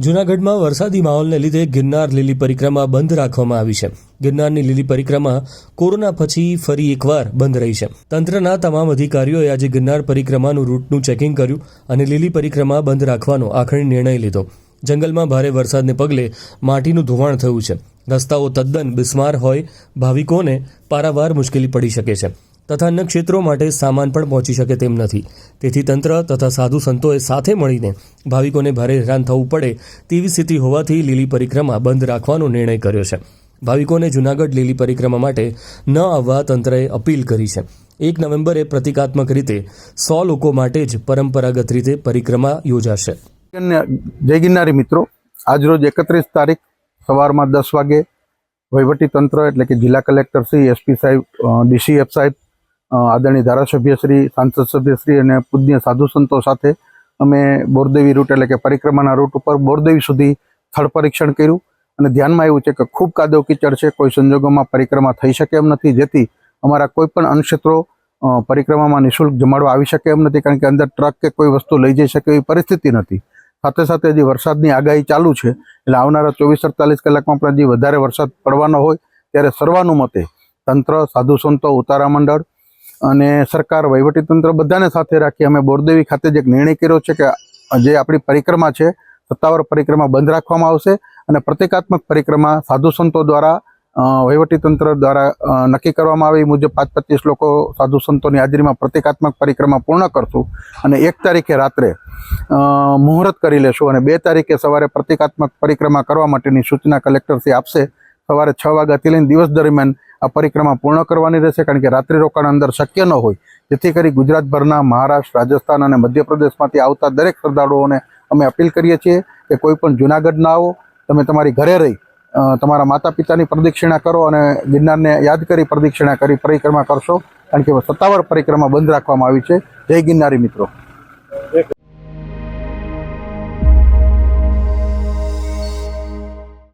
જૂનાગઢમાં વરસાદી માહોલને લીધે ગિરનાર લીલી પરિક્રમા બંધ રાખવામાં આવી છે. ગિરનારની લીલી પરિક્રમા કોરોના પછી ફરી એકવાર બંધ રહી છે. તંત્રના તમામ અધિકારીઓએ આજે ગિરનાર પરિક્રમાનું રૂટનું ચેકિંગ કર્યું અને લીલી પરિક્રમા બંધ રાખવાનો આખરી નિર્ણય લીધો. જંગલમાં ભારે વરસાદને પગલે માટીનું ધોવાણ થયું છે. રસ્તાઓ તદ્દન બિસ્માર હોય, ભાવિકોને પારાવાર મુશ્કેલી પડી શકે છે. તથા અન્ય ક્ષેત્રો માટે સામાન પણ પહોંચી શકે તેમ નથી. તેથી તંત્ર તથા સાધુ સંતોએ સાથે મળીને ભાવિકોને ભારે હેરાન થવું પડે તેવી સ્થિતિ હોવાથી લીલી પરિક્રમા બંધ રાખવાનો નિર્ણય કર્યો છે. ભાવિકોને જૂનાગઢ લીલી પરિક્રમા માટે ન આવવા તંત્રએ અપીલ કરી છે. એક નવેમ્બરે પ્રતિકાત્મક રીતે સો લોકો માટે જ પરંપરાગત રીતે પરિક્રમા યોજાશે. જય ગિરનારી મિત્રો આજરોજ એકત્રીસ તારીખ સવારમાં દસ વાગે વહીવટી તંત્ર એટલે કે જિલ્લા કલેક્ટર શ્રી એસપી સાહેબ ડીસીએફ સાહેબ અ, આદરણીય ધારાસભ્ય શ્રી, સાંસદ સભ્ય શ્રી અને પૂજ્ય સાધુ સંતો સાથે અમે બોરદેવી રૂટ એટલે કે પરિક્રમાના રૂટ ઉપર બોરદેવી સુધી સ્થળ પરીક્ષણ કર્યું. અને ધ્યાનમાં આવ્યું છે કે ખૂબ કાદવ કીચડ છે, કોઈ સંજોગોમાં પરિક્રમા થઈ શકે એમ નથી. જેથી અમારા કોઈ પણ અન્નક્ષેત્રો પરિક્રમામાં નિઃશુલ્ક જમાડવા આવી શકે એમ નથી, કારણ કે અંદર ટ્રક કે કોઈ વસ્તુ લઈ જઈ શકે એવી પરિસ્થિતિ નથી. સાથે સાથે હજી વરસાદની આગાહી ચાલુ છે, એટલે આવનારા ચોવીસ અડતાલીસ કલાકમાં પણ હજી વધારે વરસાદ પડવાનો હોય, ત્યારે સર્વાનુમતે તંત્ર, સાધુ સંતો, ઉતારા મંડળ અને સરકાર વહીવટી તંત્ર બધાને સાથે રાખી અમે બોરદેવી ખાતે જે નિર્ણય કર્યો છે કે જે આપણી પરિક્રમા છે, સત્તાવાર પરિક્રમા બંધ રાખવામાં આવશે અને પ્રતિકાત્મક પરિક્રમા સાધુ સંતો દ્વારા વહીવટીતંત્ર વહીવટી તંત્ર દ્વારા નક્કી કરવામાં આવે મુજબ પાંચ પચીસ લોકો સાધુ સંતોની હાજરીમાં પ્રતિકાત્મક પરિક્રમા પૂર્ણ કરશું અને એક તારીખે રાત્રે મુહૂર્ત કરી લેશું અને બે તારીખે સવારે પ્રતિકાત્મક પરિક્રમા કરવા માટેની સૂચના કલેક્ટરશ્રી આપશે. સવારે છ વાગ્યાથી લઈને દિવસ દરમિયાન આ પરિક્રમા પૂર્ણ કરવાની રહેશે કારણ કે રાત્રિ રોકાણ અંદર શક્ય ન હોય. જેથી કરી ગુજરાતભરના મહારાષ્ટ્ર, રાજસ્થાન અને મધ્યપ્રદેશમાંથી આવતા દરેક શ્રદ્ધાળુઓને અમે અપીલ કરીએ છીએ કે કોઈ પણ જુનાગઢ ના આવો, તમે તમારી ઘરે રહી તમારા માતા પિતાની પ્રદક્ષિણા કરો અને ગિરનારને યાદ કરી પ્રદક્ષિણા કરી પરિક્રમા કરશો. કારણ કે સત્તાવાર પરિક્રમા બંધ રાખવામાં આવી છે. જય ગિરનારી મિત્રો.